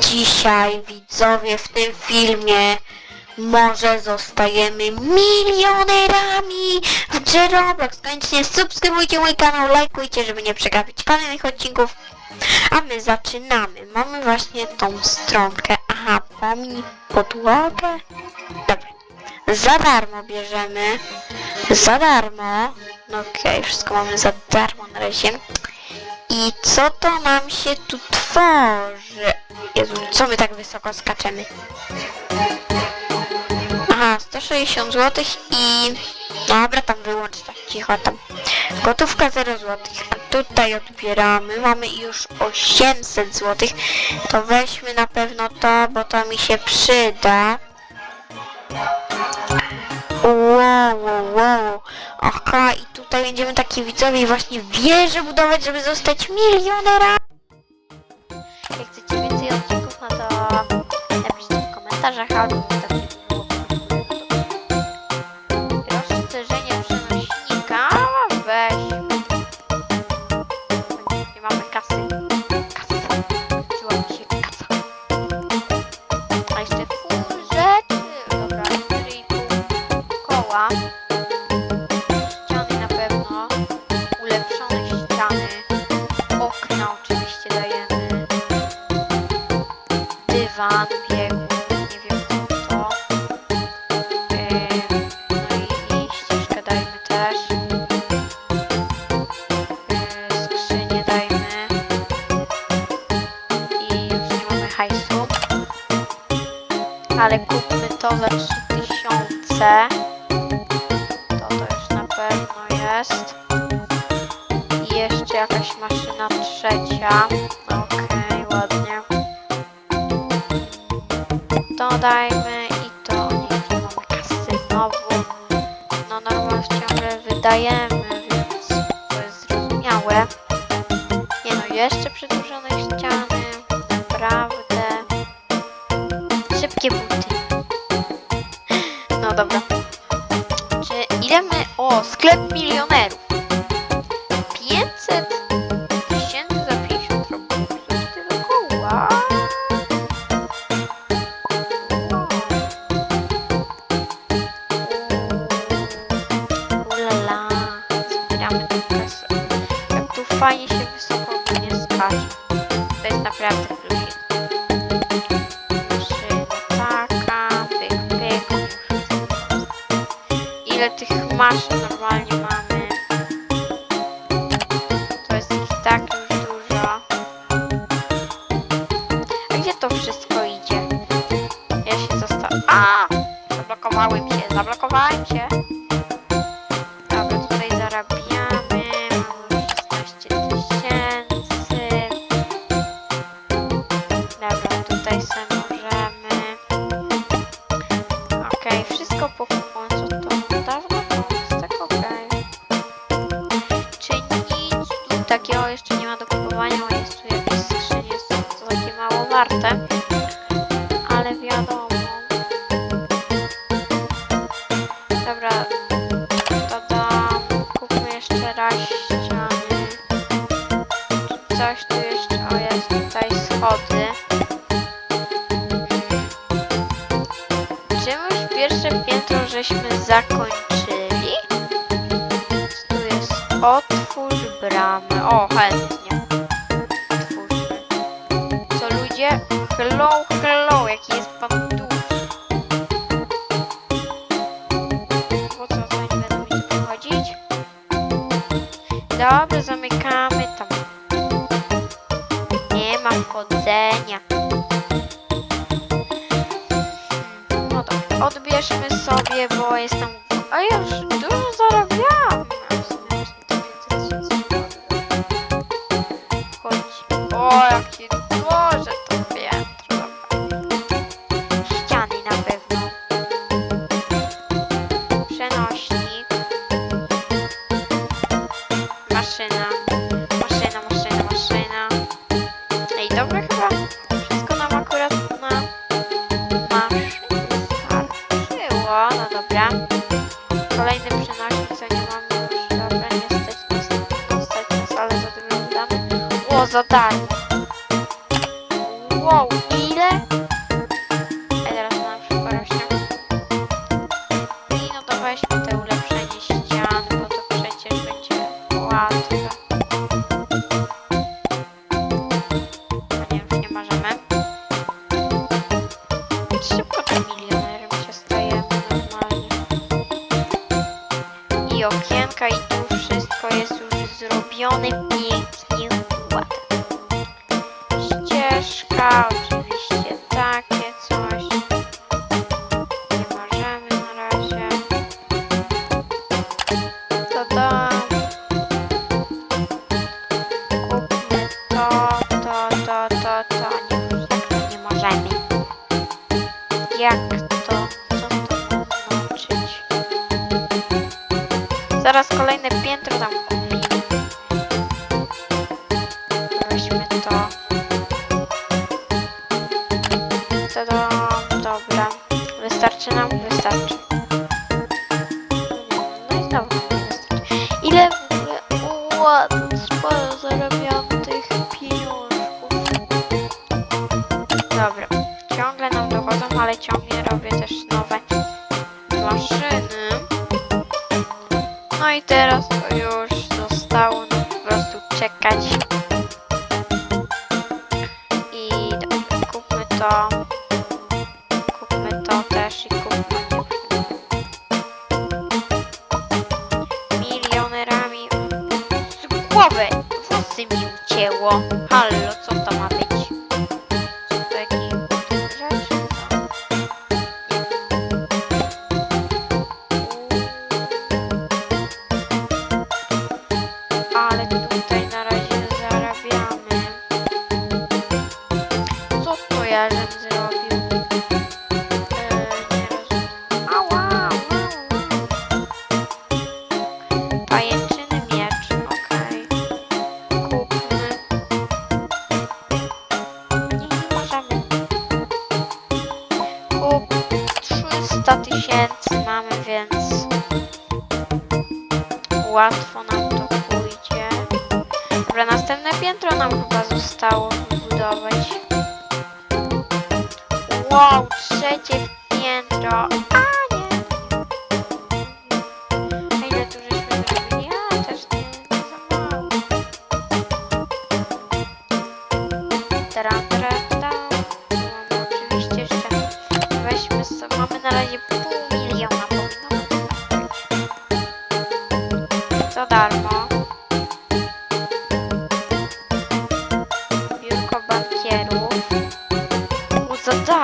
Dzisiaj widzowie w tym filmie może zostajemy milionerami w Roblox. Koniecznie subskrybujcie mój kanał, lajkujcie, żeby nie przegapić kolejnych odcinków. A my zaczynamy. Mamy właśnie tą stronkę. Aha, pomni podłogę. Dobra. Za darmo bierzemy. Za darmo. No okej, wszystko mamy za darmo na razie. I co to nam się tu tworzy? Jezu, co my tak wysoko skaczemy? Aha, 160 zł i... Dobra, tam wyłącz tak, cicho tam. Gotówka 0 zł. A tutaj odbieramy. Mamy już 800 zł. To weźmy na pewno to, bo to mi się przyda. Wow, wow, wow. Aha, i tutaj będziemy taki widzowie właśnie wieże budować, żeby zostać milionerami. Jak chcecie więcej odcinków, no to napiszcie w komentarzach albo tak Ale kupmy to za 3000. To to już na pewno jest. I jeszcze jakaś maszyna trzecia. Okej, ładnie. To dajmy i to. Nie, nie mamy kasy znowu. No normalnie ciągle wydajemy, więc to jest zrozumiałe. Nie no, jeszcze przedłużone ściany. Naprawdę. Szybkie buty. Yeah. Żeśmy zakończyli? Tu jest? Otwórz bramę. O, chętnie. Otwórz. Co ludzie? Hello, hello, jaki jest pan duży. Po co to nie będą mi tu wchodzić? Dobra, zamykamy tam. Nie ma wchodzenia. Odbierzmy sobie, bo jestem... A ja już dużo zarabiam. A w sumie właśnie to 500 tysięcy Chodź. O, jakie Zaraz kolejne piętro tam kupimy. Weźmy to. Co to? Dobra. Wystarczy nam? Wystarczy. No i nie wystarczy. Ile w sporo zarabiam tych pieniążków. Dobra. Ciągle nam dochodzą, ale ciągle robię też nowe maszyny. No i teraz to już zostało nam po prostu czekać. I dobra, kupmy to. Kupmy to też i kupmy. Milionerami. Z głowy włosy mi ucięło. Hallo, co to ma być? Piętro nam chyba zostało wybudować. Wow, trzecie piętro.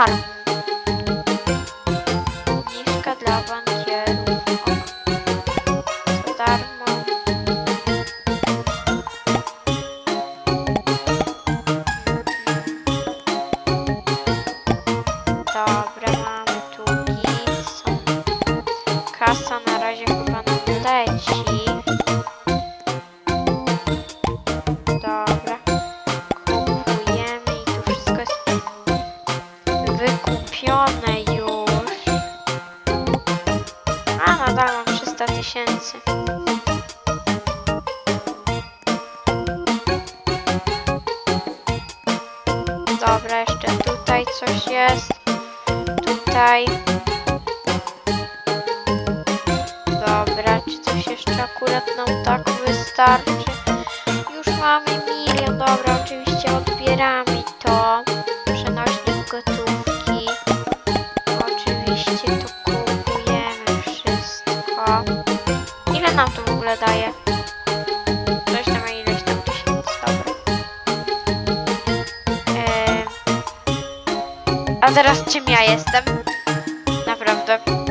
O, nam tak wystarczy? Już mamy milion, dobra, oczywiście odbieramy to. Przenośnik gotówki. Oczywiście tu kupujemy wszystko. Ile nam to w ogóle daje? Coś tam ileś tam tysięcy, dobra. Em, a teraz czym ja jestem? Naprawdę.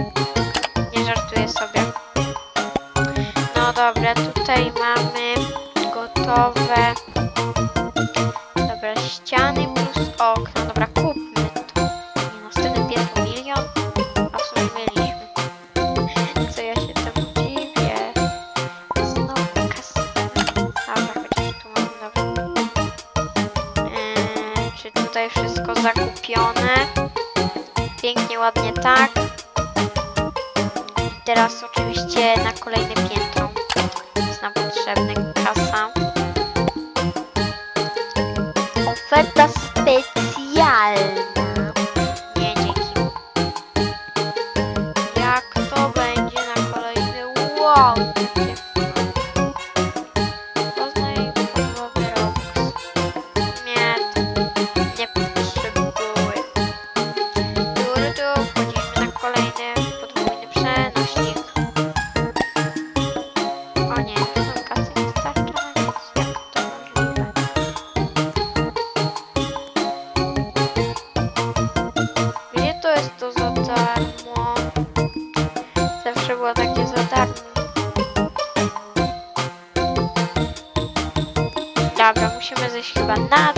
Pięknie, ładnie tak. I teraz oczywiście na kolejne piętro. Jest nam potrzebna kasa. Oferta specjalna. wow. hagan nada.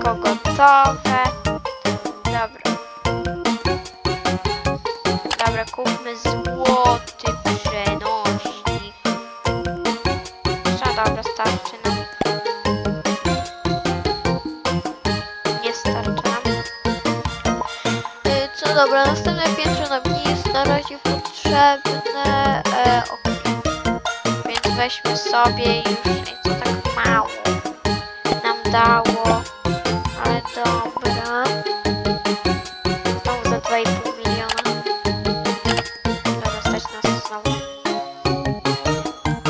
Wszystko gotowe. Dobra. Dobra, kupmy złoty przenośnik. No dobra, starczy nam. Nie starczy nam. Y, Co dobra, następne piętro nam nie jest na razie potrzebne. E, ok. Więc weźmy sobie już. Co tak mało nam dało. Ale dobra. Znowu za 2,5 miliona. Dobra, stać nas znowu.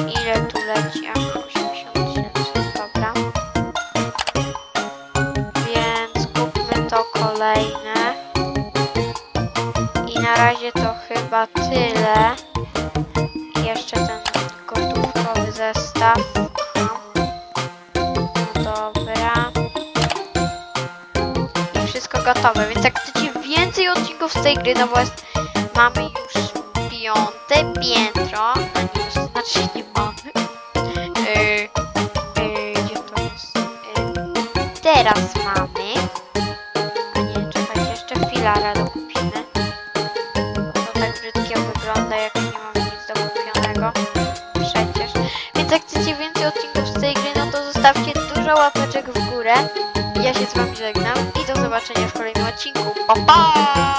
Ile tu leci? Ach, 87, dobra. Więc kupmy to kolejne. I na razie to chyba tyle. Jeszcze ten gotówkowy zestaw. Gotowe, więc jak chcecie więcej odcinków z tej gry, no bo jest, mamy już piąte piętro, znaczy nie mamy. Yy, yy, gdzie to jest? Yy, teraz mamy. A nie, czekajcie, jeszcze filara dokupimy. To tak brzydkie wygląda, jak nie mamy nic do kupionego. Przecież. Więc jak chcecie więcej odcinków z tej gry, no to zostawcie dużo łapeczek w górę. Ja się z wami żegnam zobaczenia w kolejnym odcinku. Pa, pa!